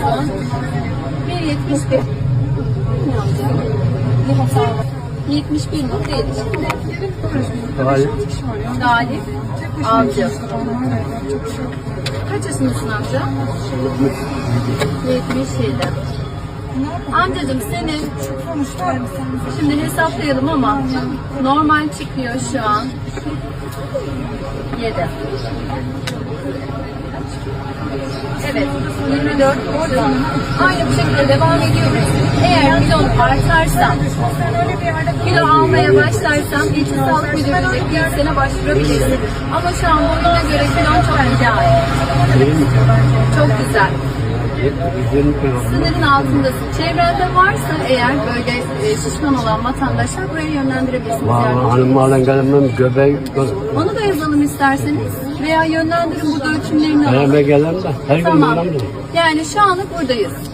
Kilozun 1.71. Ne amca? Bir hata var. 71.7 şimdi. Galip. Galip Avcı. Kaç yaşındasın amca? 77. Amcacığım senin şimdi hesaplayalım ama normal çıkıyor şu an 7. Evet, 24 oradan aynı bu şekilde devam ediyoruz. Eğer kilon artarsa, kilo almaya başlarsan İlçe Sağlık Müdürlüğü'nde bir sene başvurabilirsin. Ama şu an boyuna göre kilon çok mi? Çok güzel. 120 kilo. Sınırın altındasın. Çevrende varsa eğer böyle e, şişman olan vatandaşlar buraya yönlendirebilirsiniz. Vallahi yardımcı hanımlarla gelemem göbeği Onu da yazalım isterseniz veya yönlendirin burada ölçümlerini alalım. Elime gelen de her gün Tamam. bundan da. Yani şu anlık buradayız.